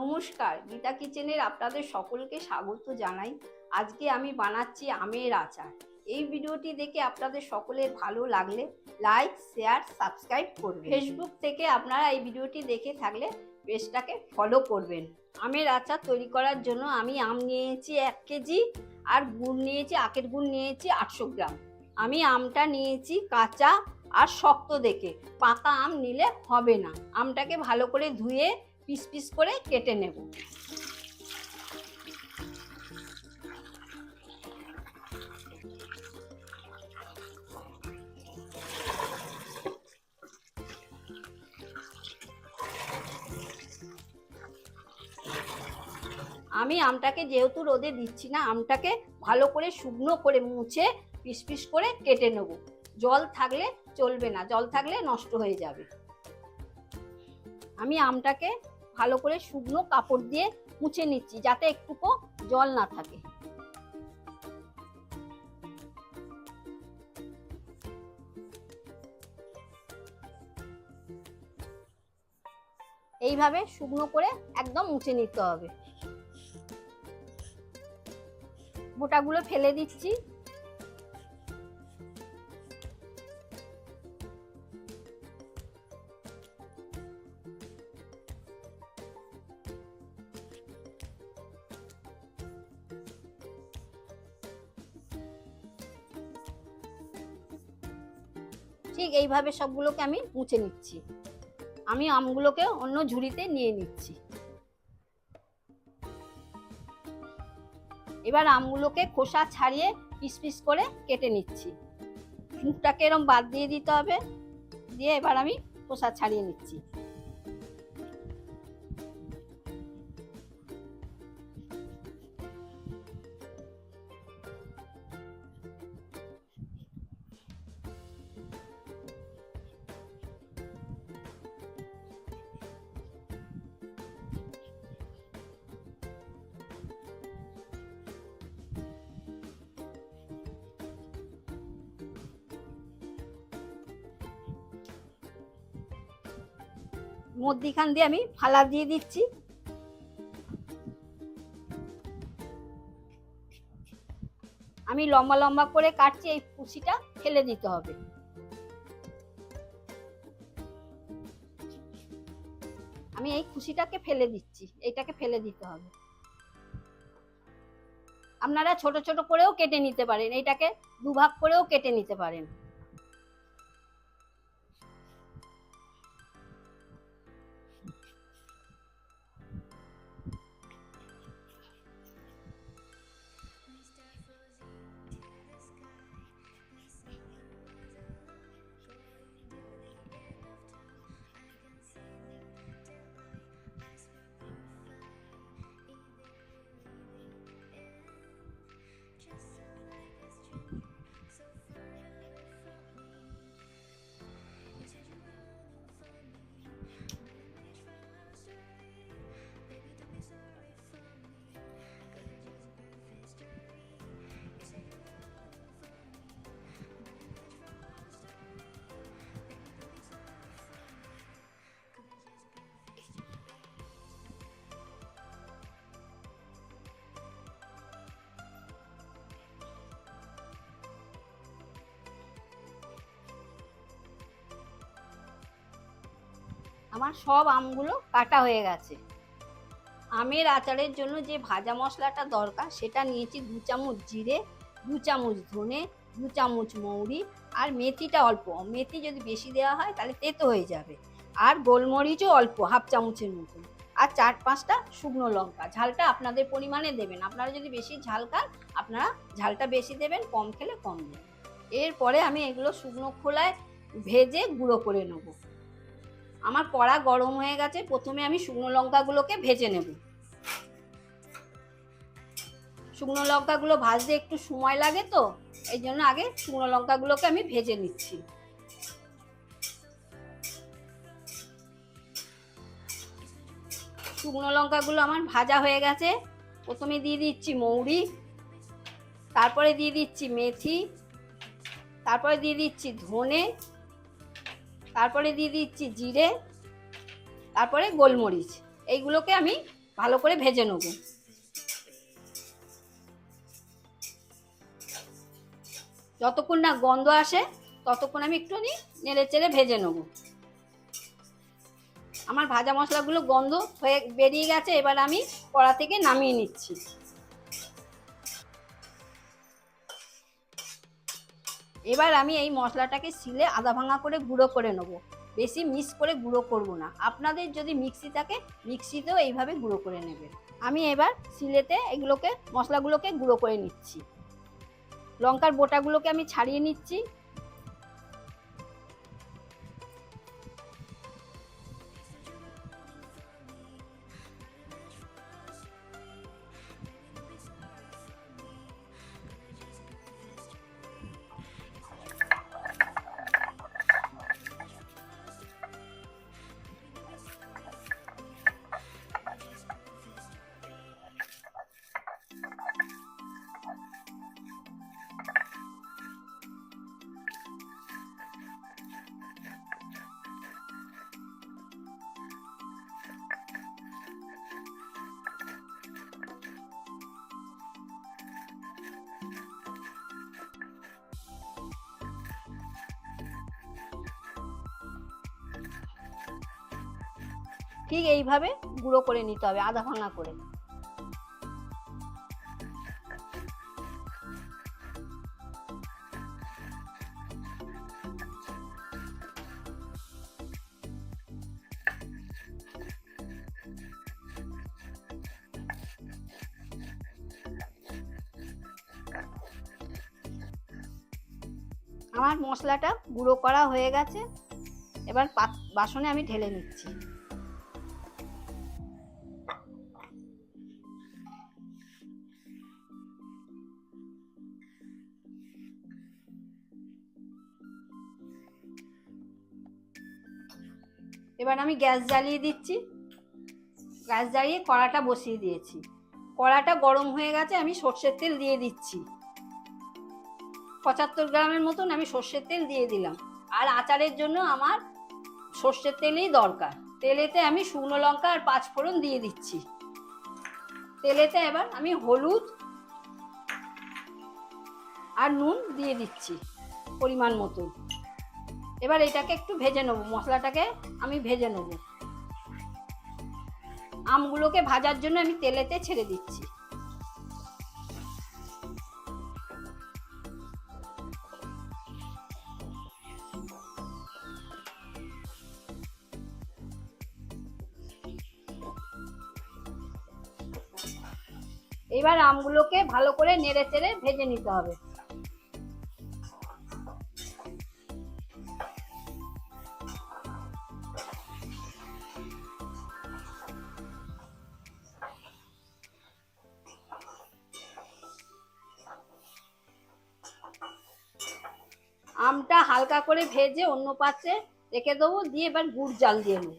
নমস্কার, গীতা কিচেনের আপনাদের সকলকে স্বাগত জানাই। আজকে আমি বানাচ্ছি আমের আচার। এই ভিডিওটি দেখে আপনাদের সকলের ভালো লাগলে লাইক, শেয়ার, সাবস্ক্রাইব করবেন। ফেসবুক থেকে আপনারা এই ভিডিওটি দেখে থাকলে পেজটাকে ফলো করবেন। আমের আচার তৈরি করার জন্য আমি আম নিয়েছি এক কেজি আর গুড় নিয়েছি, আখের গুড় নিয়েছি আটশো গ্রাম। আমি আমটা নিয়েছি কাঁচা আর শক্ত দেখে। পাকা আম নিলে হবে না। আমটাকে ভালো করে ধুয়ে পিস পিস করে কেটে নেব। আমি আমটাকে যেহেতু রোদে দিচ্ছি না, আমটাকে ভালো করে শুকনো করে মুছে পিস পিস করে কেটে নেব। জল থাকলে চলবে না, জল থাকলে নষ্ট হয়ে যাবে। আমি আমটাকে ভালো করে শুকনো কাপড় দিয়ে মুছে নিচ্ছি, যাতে একটুকু জল না থাকে। এইভাবে শুকনো করে একদম মুছে নিতে হবে। গোটাগুলো ফেলে দিচ্ছি। এইভাবে সবগুলোকে আমি মুছে নিচ্ছি। আমি আমগুলোকে অন্য ঝুড়িতে নিয়ে নিচ্ছি। এবার আমগুলোকে খোসা ছাড়িয়ে পিস পিস করে কেটে নিচ্ছি। মুখটাকে এরম বাদ দিয়ে দিতে হবে। দিয়ে এবার আমি খোসা ছাড়িয়ে নিচ্ছি। মধ্যিখান দিয়ে আমি ফালা দিয়ে দিচ্ছি। আমি লম্বা লম্বা করে কাটছি, এই কুচিটা ফেলে দিতে হবে। আমি এই খুশিটাকে ফেলে দিচ্ছি, এইটাকে ফেলে দিতে হবে। আপনারা ছোট ছোট করেও কেটে নিতে পারেন, এইটাকে দুভাগ করেও কেটে নিতে পারেন। আমার সব আমগুলো কাটা হয়ে গেছে। আমের আচারের জন্য যে ভাজা মশলাটা দরকার, সেটা নিয়েছি দু চামচ জিরে, দু চামচ ধনে, দু চামচ মৌরি আর মেথিটা অল্প। মেথি যদি বেশি দেওয়া হয় তাহলে তেতো হয়ে যাবে। আর গোলমরিচও অল্প, হাফ চামচের মতন। আর চার পাঁচটা শুকনো লঙ্কা। ঝালটা আপনাদের পরিমাণে দেবেন। আপনারা যদি বেশি ঝাল খান, আপনারা ঝালটা বেশি দেবেন, কম খেলে কম দেবেন। এরপরে আমি এগুলো শুকনো খোলায় ভেজে গুঁড়ো করে নেব। আমার কড়া গরম হয়ে গেছে, প্রথমে আমি শুকনো লঙ্কাগুলোকে ভেজে নেব। শুকনো লঙ্কাগুলো ভাজতে একটু সময় লাগে তো, এই জন্য আগে শুকনো লঙ্কাগুলোকে আমি ভেজে নিচ্ছি। শুকনো লঙ্কাগুলো আমার ভাজা হয়ে গেছে, প্রথমে দিয়ে দিচ্ছি মৌরি, তারপরে দিয়ে দিচ্ছি মেথি, তারপরে দিয়ে দিচ্ছি ধনে তারপরে দিয়ে দিচ্ছি জিরে, তারপরে গোলমরিচ। এইগুলোকে আমি ভালো করে ভেজে নেব। যতক্ষণ না গন্ধ আসে, ততক্ষণ আমি একটু নেড়ে চেড়ে ভেজে নেব। আমার ভাজা মশলাগুলো গন্ধ হয়ে বেরিয়ে গেছে, এবার আমি কড়া থেকে নামিয়ে নিচ্ছি। এবার আমি এই মশলাটাকে শিলে আধা ভাঙা করে গুঁড়ো করে নেব। বেশি মিক্স করে গুঁড়ো করব না। আপনাদের যদি মিক্সি থাকে, মিক্সিতেও এইভাবে গুঁড়ো করে নেবেন। আমি এবার শিলেতে এগুলোকে, মশলাগুলোকে গুঁড়ো করে নিচ্ছি। লঙ্কার বোটাগুলোকে আমি ছাড়িয়ে নিচ্ছি। ঠিক এইভাবে গুঁড়ো করে নিতে হবে, আধা ভাঙা করে। আমার মশলাটা গুঁড়ো করা হয়ে গেছে, এবার বাসনে আমি ঢেলে নিচ্ছি। এবার আমি গ্যাস জ্বালিয়ে দিচ্ছি। গ্যাস জ্বালিয়ে কড়াটা বসিয়ে দিয়েছি। কড়াটা গরম হয়ে গেছে, আমি সর্ষের তেল দিয়ে দিচ্ছি। পঁচাত্তর গ্রামের মতন আমি সর্ষের তেল দিয়ে দিলাম। আর আচারের জন্য আমার সর্ষের তেলই দরকার। তেলেতে আমি শুকনো লঙ্কা আর পাঁচ ফোড়ন দিয়ে দিচ্ছি। তেলেতে এবার আমি হলুদ আর নুন দিয়ে দিচ্ছি পরিমাণ মতন। এবার এটাকে একটু ভেজে নেব, মশলাটাকে আমি ভেজে নেব। আমগুলোকে ভাজার জন্য আমি তেলেতে ছেড়ে দিচ্ছি। এবার আমগুলোকে ভালো করে নেড়ে চেড়ে ভেজে নিতে হবে। আমটা হালকা করে ভেজে অন্য পাত্রে রেখে দেবো, দিয়ে এবার গুড় জাল দিয়ে নেব।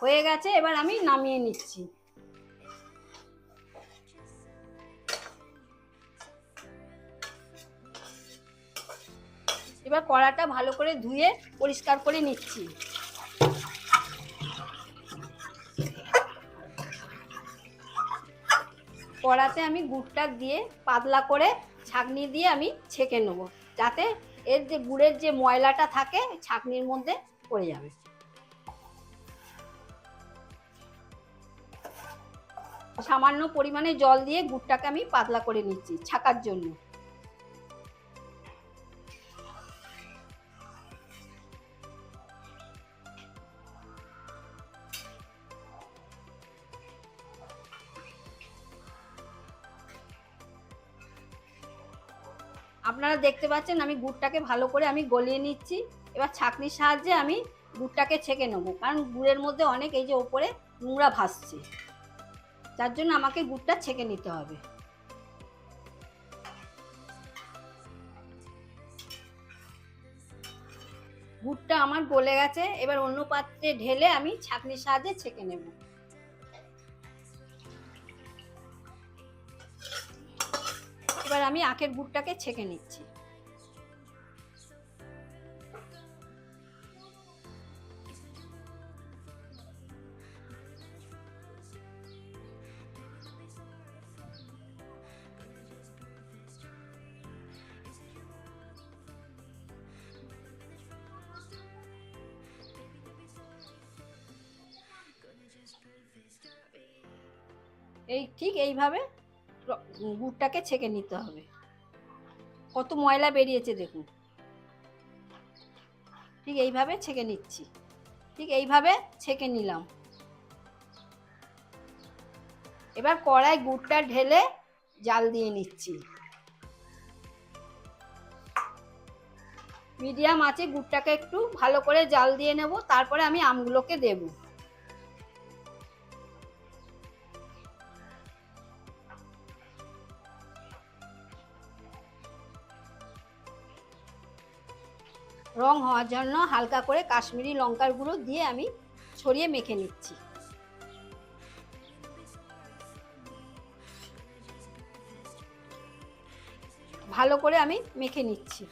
হয়ে গেছে, এবার আমি নামিয়ে নিচ্ছি। এবার কড়াটা ভালো করে ধুয়ে পরিষ্কার করে নিচ্ছি। কড়াতে আমি গুড়টা দিয়ে পাতলা করে ছাঁকনি দিয়ে আমি ছেঁকে নেব। যাতে এর যে গুড়ের যে ময়লাটা থাকে ছাঁকনির মধ্যে পড়ে যাবে। সামান্য পরিমাণে জল দিয়ে গুড়টাকে আমি পাতলা করে নিচ্ছি ছাকার জন্য। দেখতে পাচ্ছেন, আমি গুড়টাকে ভালো করে আমি গলিয়ে নিচ্ছি। এবার ছাঁকনির সাহায্যে আমি গুড়টাকে ছেঁকে নেব, কারণ গুড়ের মধ্যে অনেক এই যে ওপরে নোংরা ভাসছে। যার জন্য আমাকে গুড়টা ছেঁকে নিতে হবে। গুড়টা আমার গলে গেছে, এবার অন্য পাত্রে ঢেলে আমি ছাঁকনির সাহায্যে ছেঁকে নেব। এবার আমি আখের গুড়টাকে ছেঁকে নিচ্ছি। এই ঠিক এইভাবে গুড়টাকে ছেঁকে নিতে হবে। কত ময়লা বেরিয়েছে দেখুন। ঠিক এইভাবে ছেঁকে নিচ্ছি। ঠিক এইভাবে ছেঁকে নিলাম। এবার কড়াই গুড়টা ঢেলে জাল দিয়ে নিচ্ছি। মিডিয়াম আছে গুড়টাকে একটু ভালো করে জাল দিয়ে নেব, তারপরে আমি আমগুলোকে দেব। রং হওয়ার জন্য হালকা করে কাশ্মীরি লঙ্কার গুঁড়ো দিয়ে আমি ছড়িয়ে মেখে নিচ্ছি। ভালো করে আমি মেখে নিচ্ছি।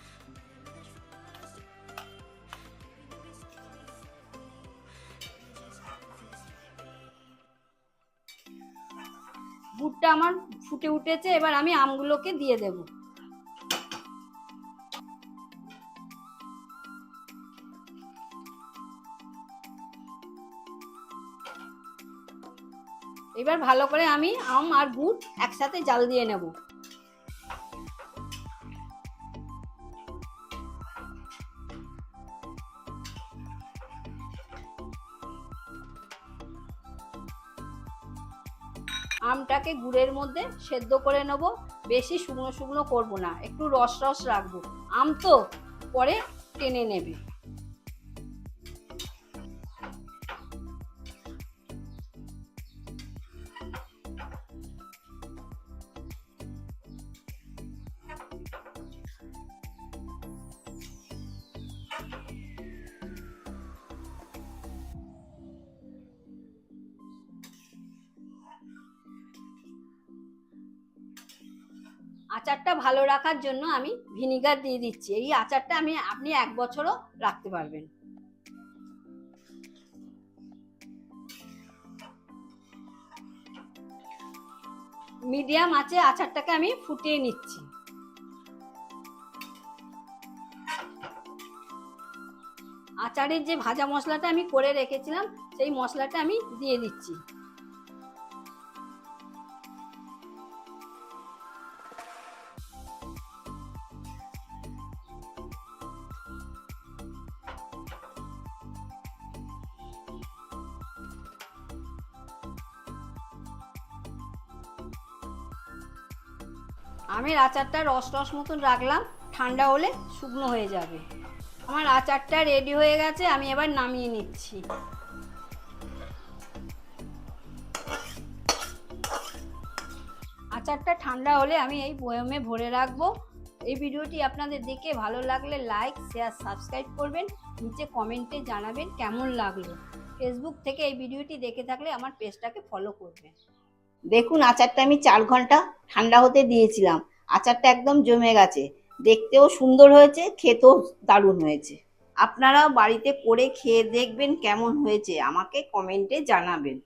গুড়টা আমার ফুটে উঠেছে, এবার আমি আমগুলোকে দিয়ে দেব। এবার ভালো করে আমি আম আর গুড় একসাথে জাল দিয়ে নেব। আমটাকে গুড়ের মধ্যে সেদ্ধ করে নেব। বেশি শুকনো শুকনো করব না, একটু রস রস রাখব। আম তো পরে টেনে নেবে। আচারটা ভালো রাখার জন্য আমি ভিনিগার দিয়ে দিচ্ছি। এই আচারটা আমি, আপনি এক বছরও রাখতে পারবেন। মিডিয়াম আছে আচারটাকে আমি ফুটিয়ে নিচ্ছি। আচারের যে ভাজা মশলাটা আমি করে রেখেছিলাম, সেই মশলাটা আমি দিয়ে দিচ্ছি। আমের আচারটা রস রস মতন রাখলাম, ঠান্ডা হলে শুকনো হয়ে যাবে। আমার আচারটা রেডি হয়ে গেছে, আমি এবার নামিয়ে নিচ্ছি। আচারটা ঠান্ডা হলে আমি এই বয়মে ভরে রাখব। এই ভিডিওটি আপনাদের দেখে ভালো লাগলে লাইক শেয়ার সাবস্ক্রাইব করবেন, নিচে কমেন্টে জানাবেন কেমন লাগল। ফেসবুক থেকে এই ভিডিওটি দেখে থাকলে আমার পেজটাকে ফলো করবেন। দেখুন আচারটা আমি চার ঘণ্টা ঠান্ডা হতে দিয়েছিলাম। আচারটা একদম জমে গেছে। দেখতেও সুন্দর হয়েছে, খেতেও দারুণ হয়েছে। আপনারা বাড়িতে করে খেয়ে দেখবেন কেমন হয়েছে। আমাকে কমেন্টে জানাবেন।